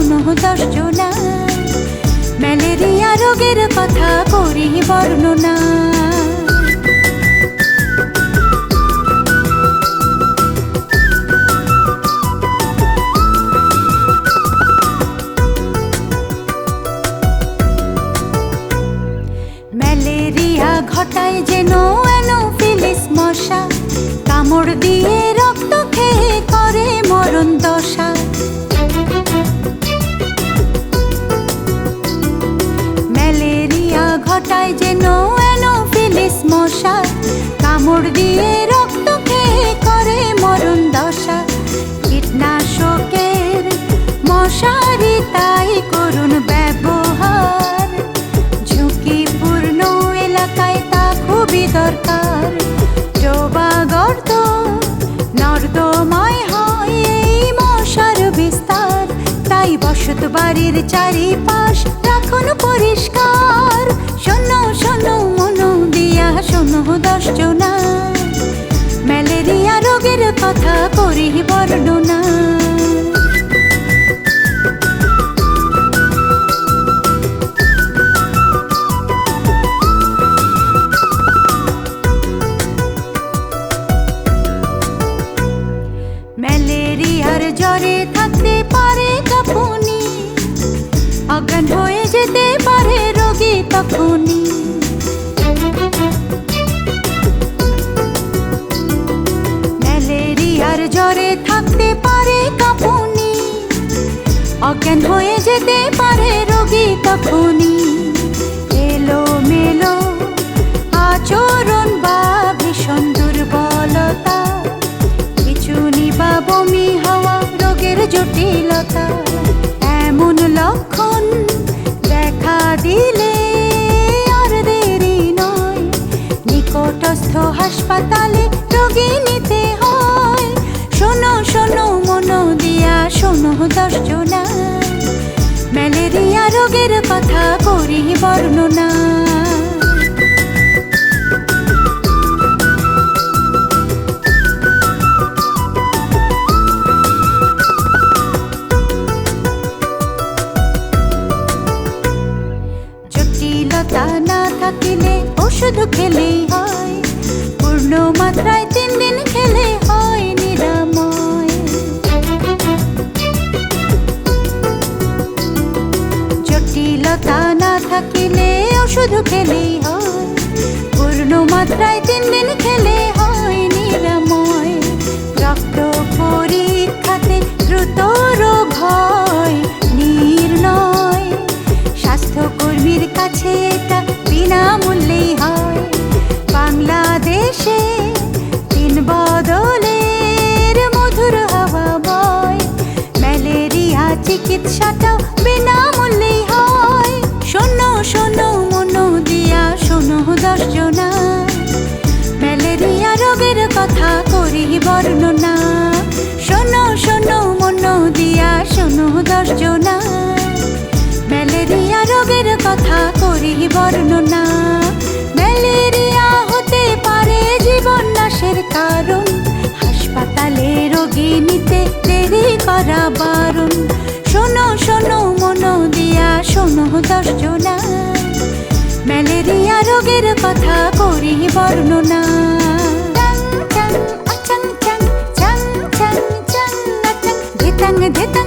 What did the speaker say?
শোনো দশ জনা ম্যালেরিয়া রোগের কথা করি বর্ণনা। ঘটায় যেন কীটনাশকের মশারি তাই করুন ব্যবহার। ঝুঁকিপূর্ণ এলাকায় তা খুবই দরকার। মশার বিস্তার। তাই বাড়ির চারিপাশ রাখুন পরিষ্কার। শোনো শোনো, মনো দিয়া শোনো দশ কথা করি বর্ণনা। ম্যালেরিয়ার জ্বরে থাকতে পারে কাপুনি অজ্ঞান হয়ে যেতে পারে রোগী তখনই। অজ্ঞান হয়ে যেতে পারে রোগী তখনই। এলো মেলো আচরণ বা ভীষণ দুর্বলতা। খিচুনি বা বমি হওয়া রোগের জটিলতা। এমন লক্ষণ দেখা দিলে আর দেরি নয়। নিকটস্থ হাসপাতালে রোগী নিতে হয়। শোনো শোনো, মনো দিয়া শোনো দশ জনা ম্যালেরিয়া রোগের কথা করি বর্ণনা। জটিলতা না থাকিলে ওষুধ খেলেই দশ জনা ম্যালেরিয়া রোগের কথা করি বর্ণনা। শোনো শোনো, মন দিয়া শোনো দশ জনা ম্যালেরিয়া রোগের কথা করি বর্ণনা। রোগের কথা করি বর্ণনা ধেতাং ধেতাং